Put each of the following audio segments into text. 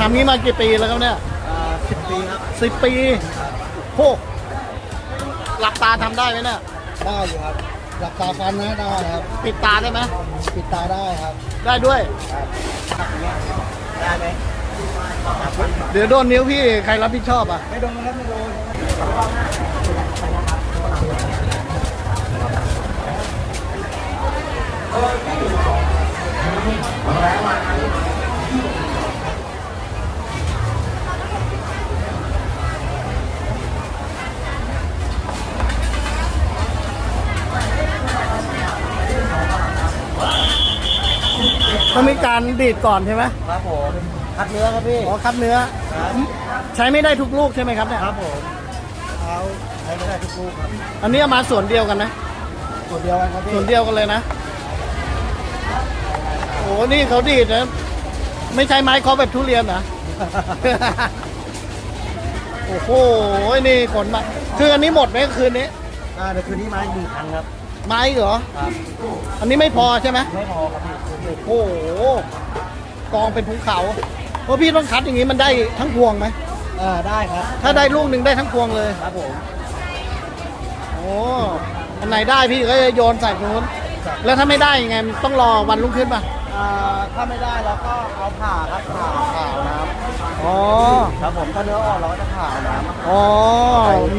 ทำนี้มากี่ปีแล้วครับเนี่ยสิบปีครับสิบปีโหหลับตาทำได้ไหมเนี่ย ได้อยู่ครับ หลับตาฟันนะได้ครับ ปิดตาได้ไหมปิดตาได้ครับ ได้ด้วยได้ไหมเดี๋ยวโดนนิ้วพี่ใครรับผิดชอบอะ ไม่โดนนะครับไม่โดน ต้องมีการดีดก่อนใช่ไหมครับผมคัดเนื้อครับพี่ อ๋อคัดเนื้อ ครับใช้ไม่ได้ทุกลูกใช่ไหมครับเนี่ยครับผมเท้าใช้ไม่ได้ทุกลูกครับอันนี้เอามาส่วนเดียวกันนะ ส่วนเดียวกันครับพี่ส่วนเดียวกันเลยนะ โอ้นี่เขาดีดนะ ไม่ใช่ไม้เคอแบบทุเรียนนะ โอ้โห นี่ขนมา คืออันนี้หมดไหมคืนนี้ อ่าเดี๋ยวคืนนี้มาหนึ่งครั้งครับ ไม้เหรอ ครับอันนี้ไม่พอใช่ไหมไม่พอครับพี่โอ้โหกองเป็นภูเขาเพราะพี่ต้องคัดอย่างนี้มันได้ทั้งพวงไหมอ่าได้ครับถ้าได้ลูกหนึ่งได้ทั้งพวงเลย ครับผมโอ้อันไหนได้พี่ก็จะโยนใส่ตรงนู้น แล้วถ้าไม่ได้ยังไงต้องรอวันรุ่งขึ้นป่ะอ่าถ้าไม่ได้เราก็เอาผ่าครับผ่าผ่าเอาน้อ๋อำครับผมถ้าเนื้ออ่อนเราก็จะผ่าเอาน้ำอ๋อ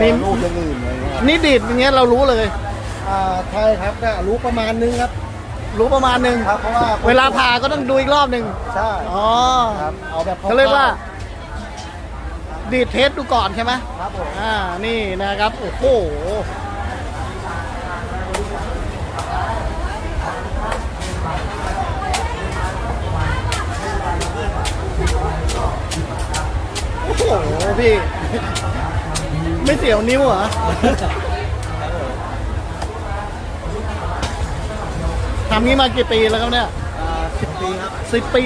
มีมีลูกอย่างอื่นอะไรเงี้ยนี่ดีดอย่างเงี้ยเรารู้เลย อ่าใช่ครับก็รู้ประมาณนึงครับ รู้ประมาณหนึ่งครับเพราะว่าเวลาผ่าก็ต้องดูอีกรอบหนึ่งใช่อ๋อครับเอาแบบเขาเรียกว่า ดีดเทสดูก่อนใช่ไหมครับผมอ่านี่นะครับโอ้โหโอ้โหพี่ ไม่เสียวนิ้วเหรอ ทำนี้มากี่ปีแล้วครับเนี่ยอ่าสิบปีครับสิบปี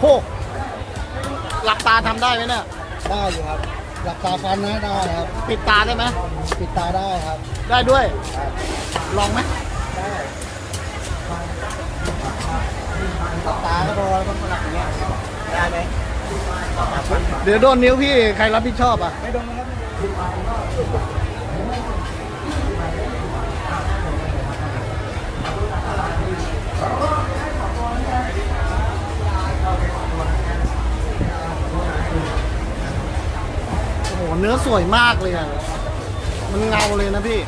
โหหลับตาทำได้ไหมเนี่ย ได้อยู่ครับ หลับตาฟันนะได้ครับ ปิดตาได้ไหม ปิดตาได้ครับ ได้ด้วยครับลองไหมได้หลับตาก็พอแล้วต้องหลับอย่างเงี้ยได้ไหมเดี๋ยวโดนนิ้วพี่ใครรับผิดชอบอะ ไม่โดนนะครับ เนื้อสวยมากเลยอะ มันเงาเลยนะพี่